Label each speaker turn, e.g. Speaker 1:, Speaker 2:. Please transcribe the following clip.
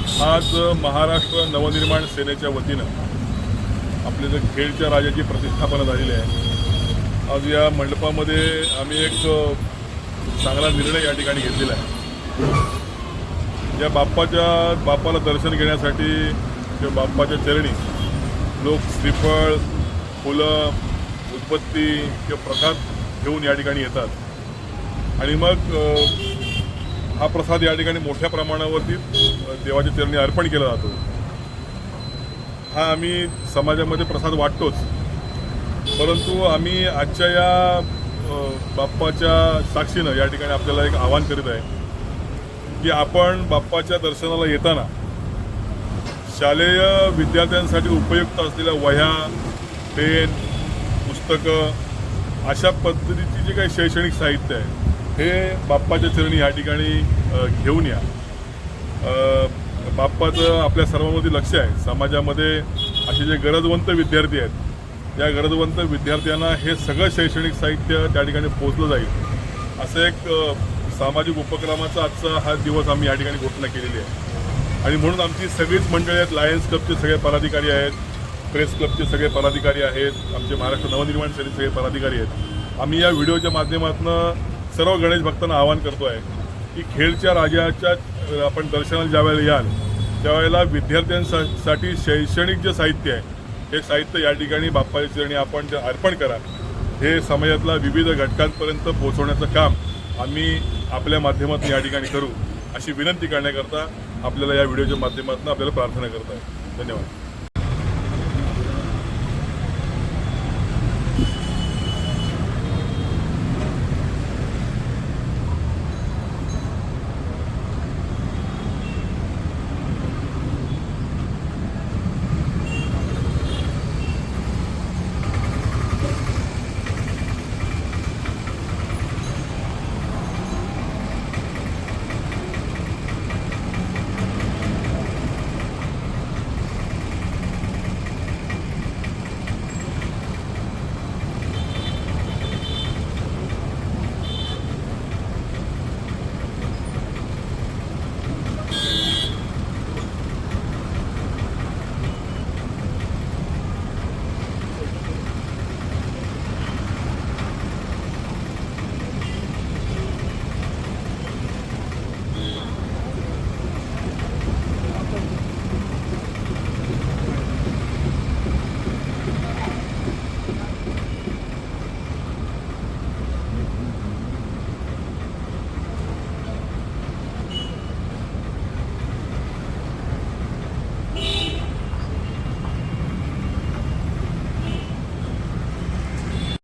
Speaker 1: आज महाराष्ट्र नवनिर्माण सेनेच्या वतीनं आपले जे खेळच्या राजाची प्रतिष्ठापना झालेली आहे. आज या मंडपामध्ये आम्ही एक चांगला निर्णय या ठिकाणी घेतलेला आहे. या बाप्पाच्या बाप्पाला दर्शन घेण्यासाठी किंवा बाप्पाच्या चरणी लोक श्रीफळ फुलं उत्पत्ती किंवा प्रसाद घेऊन या ठिकाणी येतात. आणि मग हा प्रसाद या ठिकाणी मोठ्या प्रमाणावरती देवाच्या चरणी अर्पण केला जातो. हा आम्ही समाजामध्ये प्रसाद वाटतोच. परंतु आम्ही आजच्या या बाप्पाच्या साक्षीनं या ठिकाणी आपल्याला एक आवाहन करीत आहे की आपण बाप्पाच्या दर्शनाला येताना शालेय विद्यार्थ्यांसाठी उपयुक्त असलेल्या वह्या पेन पुस्तकं अशा पद्धतीची जे काही शैक्षणिक साहित्य आहे हे बाप्पाच्या चरणी या ठिकाणी घेऊन या. बाप्पाचं आपल्या सर्वांमध्ये लक्ष आहे. समाजामध्ये असे जे गरजवंत विद्यार्थी आहेत त्या गरजवंत विद्यार्थ्यांना हे सगळं शैक्षणिक साहित्य त्या ठिकाणी पोहोचलं जाईल. असं एक सामाजिक उपक्रमाचा आजचा हा दिवस आम्ही या ठिकाणी घोषणा केलेली आहे. आणि म्हणून आमची सगळीच मंडळी आहेत. लायन्स क्लबचे सगळे पदाधिकारी आहेत. प्रेस क्लबचे सगळे पदाधिकारी आहेत. आमचे महाराष्ट्र नवनिर्माण सेनेचे सगळे पदाधिकारी आहेत. आम्ही या व्हिडिओच्या माध्यमातून सर्व गणेश भक्तांना आवाहन करतो आहे की खेळच्या राजाच्या आपण दर्शनाला ज्यावेळेला याल त्यावेळेला विद्यार्थ्यांसाठी शैक्षणिक जे साहित्य आहे हे साहित्य या ठिकाणी बाप्पाच्या चरणी आपण जे अर्पण करा हे समाजातल्या विविध घटकांपर्यंत पोहोचवण्याचं काम आम्ही आपल्या माध्यमातून या ठिकाणी करू अशी विनंती करण्याकरता आपल्याला या व्हिडिओच्या माध्यमातून आपल्याला प्रार्थना करत आहे धन्यवाद.